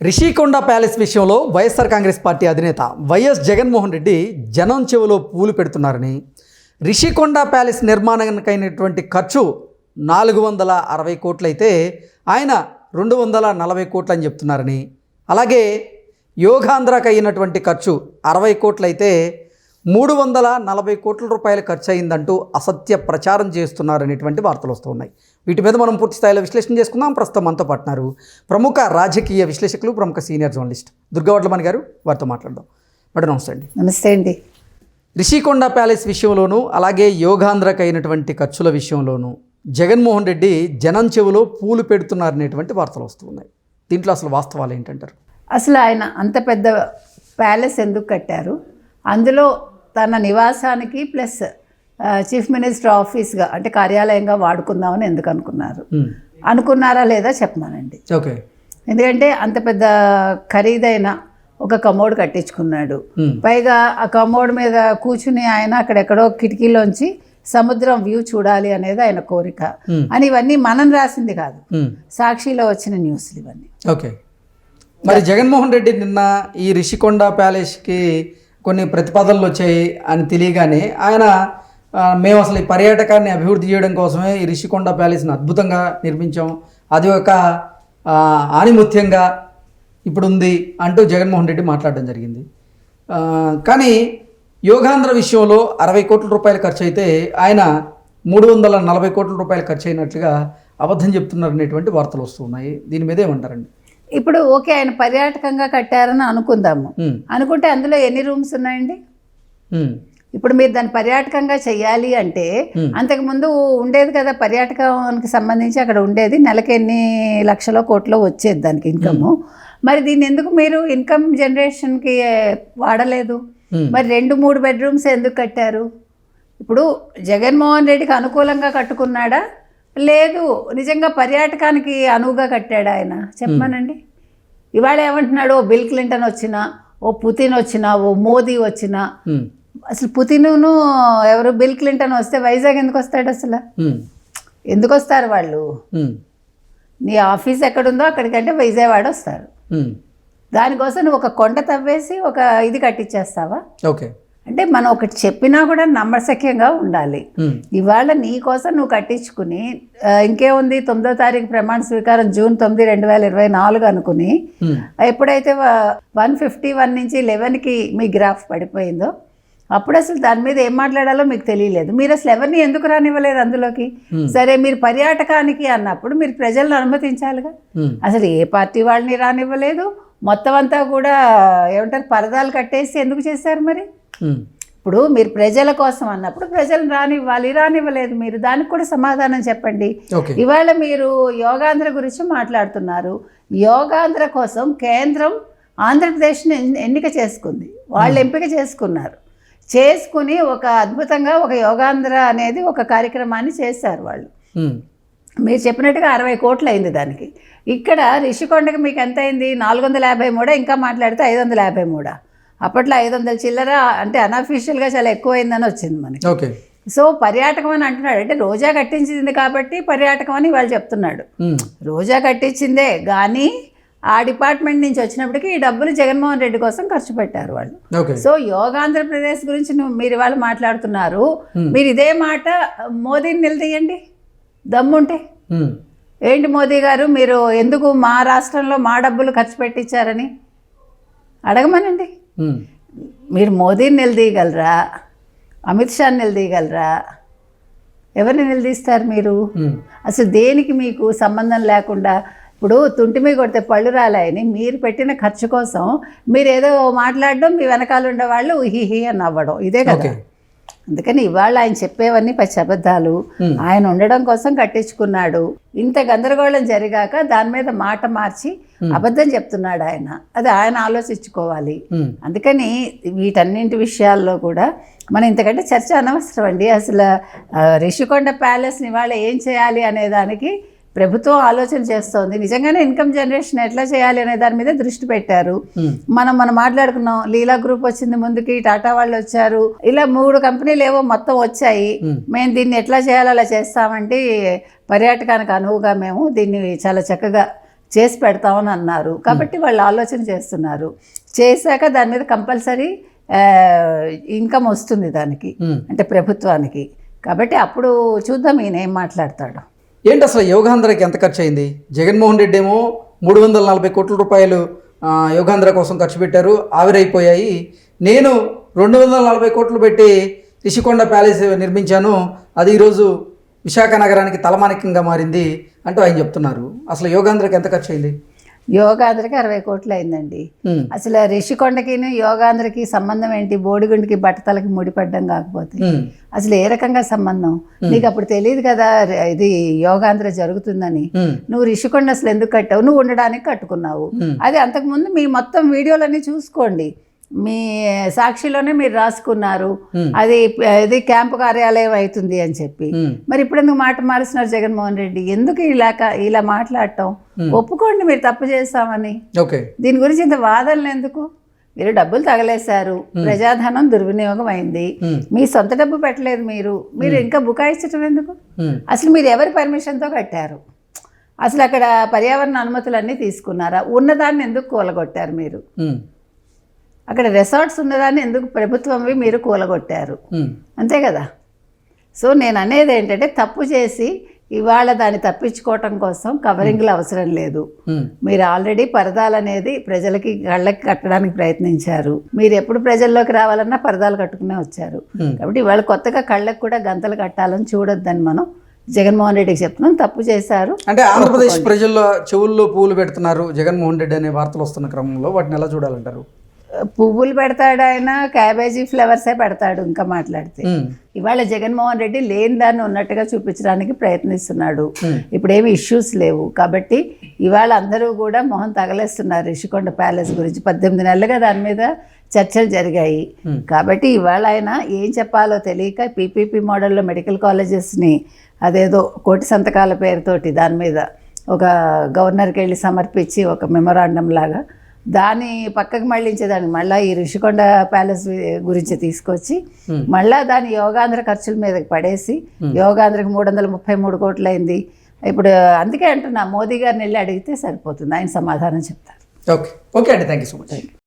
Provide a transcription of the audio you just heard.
Rishikonda palace విషయంలో YSR Congress party అధినేత YS Jaganmohan Reddy జనం చెవిలో పూలు పెడుతున్నారని రిషికొండ ప్యాలెస్ నిర్మాణానికైనటువంటి ఖర్చు నాలుగు వందల అరవై కోట్లయితే ఆయన రెండు వందల నలభై కోట్లు అని చెప్తున్నారని అలాగే యోగాంధ్రకు అయినటువంటి ఖర్చు అరవై కోట్లయితే మూడు వందల నలభై కోట్ల రూపాయలు ఖర్చు అయిందంటూ అసత్య ప్రచారం చేస్తున్నారనేటువంటి వార్తలు వస్తూ ఉన్నాయి వీటి మీద మనం పూర్తి స్థాయిలో విశ్లేషణ చేసుకుందాం. ప్రస్తుతం మనతో పాటున్నారు ప్రముఖ రాజకీయ విశ్లేషకులు ప్రముఖ సీనియర్ జర్నలిస్ట్ దుర్గవడ్లమణి గారు. వారితో మాట్లాడదాం. మేడం నమస్తే అండి. నమస్తే అండి. రిషికొండ ప్యాలెస్ విషయంలోనూ అలాగే యోగాంధ్రకు అయినటువంటి ఖర్చుల విషయంలోనూ జగన్మోహన్ రెడ్డి జనం చెవిలో పూలు పెడుతున్నారనేటువంటి వార్తలు వస్తూ ఉన్నాయి దీంట్లో అసలు వాస్తవాలు ఏంటంటారు? అసలు ఆయన అంత పెద్ద ప్యాలెస్ ఎందుకు కట్టారు? అందులో తన నివాసానికి ప్లస్ చీఫ్ మినిస్టర్ ఆఫీస్గా అంటే కార్యాలయంగా వాడుకుందామని ఎందుకు అనుకున్నారు మ్మ్. అనుకున్నారా లేదా చెప్పమానండి ఓకే ఎందుకంటే అంత పెద్ద ఖరీదైన ఒక కమోడ్ కట్టించుకున్నాడు మ్మ్. పైగా ఆ కమోడ్ మీద కూర్చుని ఆయన అక్కడెక్కడో కిటికీలోంచి సముద్రం వ్యూ చూడాలి అనేది ఆయన కోరిక మ్మ్. అని ఇవన్నీ మనం రాసింది కాదు. సాక్షిలో వచ్చిన న్యూస్లు ఇవన్నీ ఓకే మరి జగన్మోహన్ రెడ్డి నిన్న ఈ రిషికొండ ప్యాలెస్కి కొన్ని ప్రతిపాదనలు వచ్చాయి అని తెలియగానే ఆయన మేము అసలు ఈ పర్యాటకాన్ని అభివృద్ధి చేయడం కోసమే ఈ రిషికొండ ప్యాలెస్ని అద్భుతంగా నిర్మించాం. అది ఒక ఆణిముత్యంగా ఇప్పుడుంది అంటూ జగన్మోహన్ రెడ్డి మాట్లాడడం జరిగింది. కానీ యోగాంధ్ర విషయంలో అరవై కోట్ల రూపాయలు ఖర్చు అయితే ఆయన మూడు వందల నలభై కోట్ల రూపాయలు ఖర్చు అయినట్లుగా అబద్ధం చెప్తున్నారు అనేటువంటి వార్తలు వస్తున్నాయి దీని మీద ఏమంటారండి? ఇప్పుడు ఓకే ఆయన పర్యాటకంగా కట్టారని అనుకుందాము. అనుకుంటే అందులో ఎన్ని రూమ్స్ ఉన్నాయండి? ఇప్పుడు మీరు దాన్ని పర్యాటకంగా చెయ్యాలి అంటే. అంతకుముందు ఉండేది కదా పర్యాటకానికి సంబంధించి అక్కడ ఉండేది. నెలకి ఎన్ని లక్షల కోట్లో వచ్చేది దానికి ఇన్కమ్ మరి దీన్ని ఎందుకు మీరు ఇన్కమ్ జనరేషన్కి వాడలేదు? మరి రెండు మూడు బెడ్రూమ్స్ ఎందుకు కట్టారు? ఇప్పుడు జగన్మోహన్ రెడ్డికి అనుకూలంగా కట్టుకున్నాడా? లేదు నిజంగా పర్యాటకానికి అనువుగా కట్టాడా ఆయన. చెప్పమనండి. ఇవాళ ఏమంటున్నాడు? ఓ బిల్ క్లింటన్ వచ్చినా ఓ పుతిన్ వచ్చినా ఓ మోదీ వచ్చినా. అసలు పుతిన్ను ఎవరు? బిల్ క్లింటన్ వస్తే వైజాగ్ ఎందుకు వస్తాడు అసలు? ఎందుకు వస్తారు వాళ్ళు? నీ ఆఫీస్ ఎక్కడుందో అక్కడికంటే విజయవాడ వస్తారు. దానికోసం నువ్వు ఒక కొండ తవ్వేసి ఒక ఇది కట్టించేస్తావా ఓకే. అంటే మనం ఒకటి చెప్పినా కూడా నమ్మశక్యంగా ఉండాలి. ఇవాళ నీ కోసం నువ్వు కట్టించుకుని ఇంకేముంది తొమ్మిదో తారీఖు ప్రమాణ స్వీకారం జూన్ తొమ్మిది రెండు వేల ఇరవై నాలుగు అనుకుని ఎప్పుడైతే వన్ ఫిఫ్టీ వన్ నుంచి లెవెన్కి మీ గ్రాఫ్ పడిపోయిందో అప్పుడు అసలు దాని మీద ఏం మాట్లాడాలో మీకు తెలియలేదు. మీరు అసలు ఎవరిని ఎందుకు రానివ్వలేదు అందులోకి? సరే మీరు పర్యాటకానికి అన్నప్పుడు మీరు ప్రజలను అనుమతించాలిగా. అసలు ఏ పార్టీ వాళ్ళని రానివ్వలేదు. మొత్తం అంతా కూడా ఏమంటారు పరదాలు కట్టేసి ఎందుకు చేశారు మరి? ఇప్పుడు మీరు ప్రజల కోసం అన్నప్పుడు ప్రజలను రానివ్వాలి రానివ్వలేదు. మీరు దానికి కూడా సమాధానం చెప్పండి. ఇవాళ మీరు యోగాంధ్ర గురించి మాట్లాడుతున్నారు. యోగాంధ్ర కోసం కేంద్రం ఆంధ్రప్రదేశ్ని ఎన్- ఎన్నిక చేసుకుంది. వాళ్ళు ఎంపిక చేసుకున్నారు. చేసుకుని ఒక అద్భుతంగా ఒక యోగాంధ్ర అనేది ఒక కార్యక్రమాన్ని చేశారు వాళ్ళు. ఉమ్, మీరు చెప్పినట్టుగా అరవై కోట్లు అయింది దానికి. ఇక్కడ రిషికొండకి మీకు ఎంత అయింది నాలుగు వందల యాభై మూడా? ఇంకా మాట్లాడితే ఐదు వందల యాభై మూడా? అప్పట్లో ఐదు వందల చిల్లర అంటే అన్అఫీషియల్గా చాలా ఎక్కువ అయిందని వచ్చింది మనకి. ఓకే. సో పర్యాటకం అని అంటున్నాడు. అంటే రోజా కట్టించింది కాబట్టి పర్యాటకం అని వాళ్ళు చెప్తున్నాడు. రోజా కట్టించిందే కానీ ఆ డిపార్ట్మెంట్ నుంచి వచ్చినప్పటికీ ఈ డబ్బులు జగన్మోహన్ రెడ్డి కోసం ఖర్చు పెట్టారు వాళ్ళు. సో యోగాంధ్రప్రదేశ్ గురించి మీరు వాళ్ళు మాట్లాడుతున్నారు. మీరు ఇదే మాట మోదీని నిలదీయండి? దమ్ముంటే? ఏంటి మోదీ గారు? మీరు ఎందుకు మా రాష్ట్రంలో మా డబ్బులు ఖర్చు పెట్టించారని? అడగమనండి. మీరు మోదీని నిలదీయగలరా? అమిత్ షాని నిలదీయగలరా? ఎవరిని నిలదీస్తారు మీరు? ఉమ్, అసలు దేనికి మీకు సంబంధం లేకుండా ఇప్పుడు తుంటి మీద కొడితే పళ్ళు రాలాయని మీరు పెట్టిన ఖర్చు కోసం మీరు ఏదో మాట్లాడడం మీ వెనకాల ఉండే వాళ్ళు హిహి అని నవ్వడం. ఇదే కదా. అందుకని ఇవాళ ఆయన చెప్పేవన్నీ పచ్చి అబద్ధాలు. ఆయన ఉండడం కోసం కట్టించుకున్నాడు. ఇంత గందరగోళం జరిగాక దాని మీద మాట మార్చి అబద్ధం చెప్తున్నాడు ఆయన. అది ఆయన ఆలోచించుకోవాలి. అందుకని వీటన్నింటి విషయాల్లో కూడా మనం ఇంతకంటే చర్చ అనవసరం అండి. అసలు రిషికొండ ప్యాలెస్ని ఇవాళ ఏం చేయాలి అనే దానికి ప్రభుత్వం ఆలోచన చేస్తోంది. నిజంగానే ఇన్కమ్ జనరేషన్ ఎట్లా చేయాలి అనే దాని మీద దృష్టి పెట్టారు. మనం మనం మాట్లాడుకున్నాం లీలా గ్రూప్ వచ్చింది ముందుకి టాటా వాళ్ళు వచ్చారు. ఇలా మూడు కంపెనీలు ఏవో మొత్తం వచ్చాయి. మేము దీన్ని ఎట్లా చేయాలో అలా చేస్తామంటే పర్యాటకానికి అనువుగా మేము దీన్ని చాలా చక్కగా చేసి పెడతామని అన్నారు. కాబట్టి వాళ్ళు ఆలోచన చేస్తున్నారు. చేశాక దాని మీద కంపల్సరీ ఇన్కమ్ వస్తుంది దానికి. అంటే ప్రభుత్వానికి. కాబట్టి అప్పుడు చూద్దాం ఈయన ఏం మాట్లాడతాడు. ఏంటి అసలు యోగాంధ్రకి ఎంత ఖర్చు అయింది జగన్మోహన్ రెడ్డి ఏమో మూడు వందల నలభై కోట్ల రూపాయలు యోగాంధ్ర కోసం ఖర్చు పెట్టారు ఆవిరైపోయాయి. నేను రెండు వందల నలభై కోట్లు పెట్టి రిషికొండ ప్యాలెస్ నిర్మించాను అది ఈరోజు విశాఖ నగరానికి తలమానికంగా మారింది అంటూ ఆయన చెప్తున్నారు. అసలు యోగాంధ్రకి ఎంత ఖర్చు అయింది యోగాంధ్రకి అరవై కోట్లు అయిందండి. అసలు రిషికొండకి యోగాంధ్రకి సంబంధం ఏంటి? బోడిగుండికి బట్టతలకి ముడిపడ్డం కాకపోతే. అసలు ఏ రకంగా సంబంధం? నీకు అప్పుడు తెలియదు కదా ఇది యోగాంధ్ర జరుగుతుందని. నువ్వు రిషికొండ అసలు ఎందుకు కట్టావు? నువ్వు ఉండడానికి కట్టుకున్నావు. అది అంతకుముందు మీ మొత్తం వీడియోలన్నీ చూసుకోండి. మీ సాక్షిలోనే మీరు రాసుకున్నారు. అది ఇది క్యాంపు కార్యాలయం అవుతుంది అని చెప్పి. మరి ఇప్పుడు ఎందుకు మాట మారుస్తున్నారు జగన్మోహన్ రెడ్డి? ఎందుకు ఇలా ఇలా మాట్లాడటం? ఒప్పుకోండి మీరు తప్పు చేస్తామని. దీని గురించి ఇంత వాదనలు ఎందుకు? మీరు డబ్బులు తగలేశారు. ప్రజాధనం దుర్వినియోగం అయింది. మీ సొంత డబ్బు పెట్టలేదు మీరు. మీరు ఇంకా బుకాయించటం ఎందుకు? అసలు మీరు ఎవరి పర్మిషన్తో కట్టారు? అసలు అక్కడ పర్యావరణ అనుమతులన్నీ తీసుకున్నారా? ఉన్నదాన్ని ఎందుకు కూలగొట్టారు మీరు? అక్కడ రిసార్ట్స్ ఉన్నదాన్ని ఎందుకు ప్రభుత్వంవి మీరు కూలగొట్టారు? అంతే కదా? సో నేను అనేది ఏంటంటే తప్పు చేసి ఇవాళ దాన్ని తప్పించుకోవటం కోసం కవరింగ్లు అవసరం లేదు. మీరు ఆల్రెడీ పరదాలు అనేది ప్రజలకి కళ్ళకి కట్టడానికి ప్రయత్నించారు. మీరు ఎప్పుడు ప్రజల్లోకి రావాలన్నా పరదాలు కట్టుకునే వచ్చారు. కాబట్టి ఇవాళ కొత్తగా కళ్ళకి కూడా గంతలు కట్టాలని చూడొద్దని మనం జగన్మోహన్ రెడ్డికి చెప్తున్నాం. తప్పు చేశారు. అంటే ఆంధ్రప్రదేశ్ ప్రజల్లో చెవుల్లో పూలు పెడుతున్నారు జగన్మోహన్ రెడ్డి అనే వార్తలు వస్తున్న క్రమంలో వాటిని ఎలా చూడాలంటారు? పువ్వులు పెడతాడు ఆయన క్యాబేజీ ఫ్లవర్సే పెడతాడు ఇంకా మాట్లాడితే. ఇవాళ జగన్మోహన్ రెడ్డి లేని దాన్ని ఉన్నట్టుగా చూపించడానికి ప్రయత్నిస్తున్నాడు. ఇప్పుడేమి ఇష్యూస్ లేవు. కాబట్టి ఇవాళ అందరూ కూడా మొహం తగలేస్తున్నారు రిషికొండ ప్యాలెస్ గురించి. పద్దెనిమిది నెలలుగా దాని మీద చర్చలు జరిగాయి. కాబట్టి ఇవాళ ఆయన ఏం చెప్పాలో తెలియక పీపీపీ మోడల్లో మెడికల్ కాలేజెస్ని అదేదో కోటి సంతకాల పేరుతోటి దాని మీద ఒక గవర్నర్కి వెళ్ళి సమర్పించి ఒక మెమొరాండం లాగా దాన్ని పక్కకు మళ్ళించేదాన్ని. మళ్ళీ ఈ ఋషికొండ ప్యాలెస్ గురించి తీసుకొచ్చి. మళ్ళా దాని యోగాంధ్ర ఖర్చుల మీదకి పడేసి యోగాంధ్రకి మూడు వందల ముప్పై మూడు కోట్లు అయింది ఇప్పుడు అందుకే అంటున్నా మోదీ గారిని వెళ్ళి అడిగితే సరిపోతుంది. ఆయన సమాధానం చెప్తారు. ఓకే. ఓకే అండి. Thank you so much.